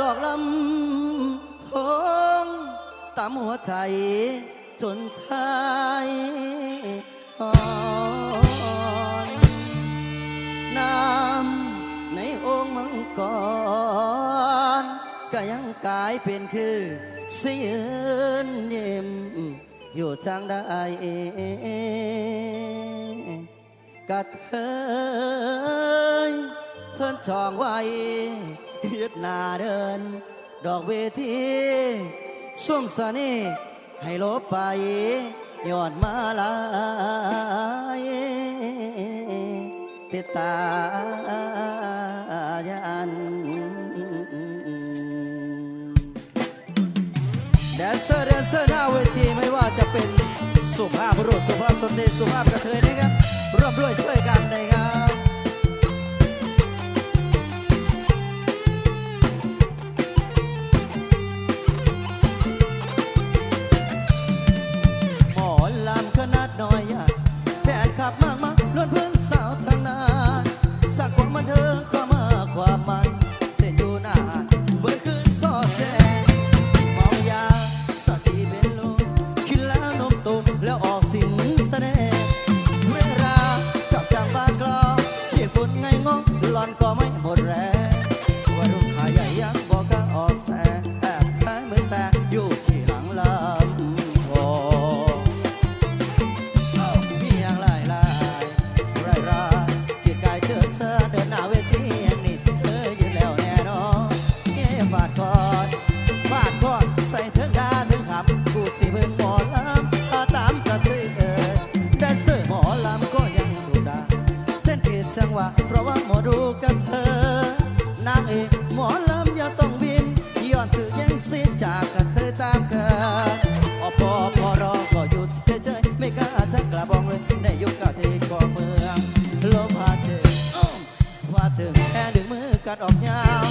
ดอกลำโพงตามหัวใจจนทายอ่อนน้ำในองค์มังกรก็ยังกลายเป็นคือเสียนเยี่ยมอยู่ทางใดกะเทย เพิ่นจองไว้ยึดหน้าเดิน ดอกเวทีส้มสนีให้ลบไปยอดมาลายติดตายันแดนเซอร์แดนเซอร์หน้าเวทีไม่ว่าจะเป็นสุภาพบุรุษสุภาพสตรีสุภาพกระเทยนะครับร่วมด้วยช่วยกันนะครับ ทางนาสักความมันเทิงความมาความมันเต้นอยู่หน้าเบิดคืนสอดแจงเมายาสักทีเป็นลมคิดแล้วนมตุกแล้วออกสินแสดงเวลาจับจางบางกลองขี้ฝุ่นไงงงหลอนก็ไม่หมดแรง หมอลำอย่าต้องบินย้อนถือยังสิ้นจากกระเทยตามกันอปอพอรอก็หยุดเฉยๆไม่กล้าจะกลับบองเลยในยุคเก่าที่ก่อเมืองลมพัดถึงอ้อมพัดถึงแค่ดึงมือกันออกยาว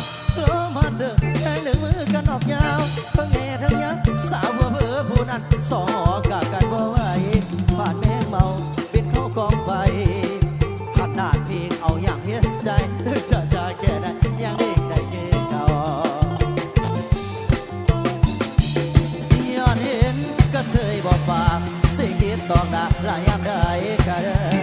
ลมพัดถึงแค่ดึงมือกันออกยาวทั้งแง่ทั้งยักสาวเพื่อผู้นั้นสองหอกากัน เทยบาสิคิดตองดาลายามได้ก็ได้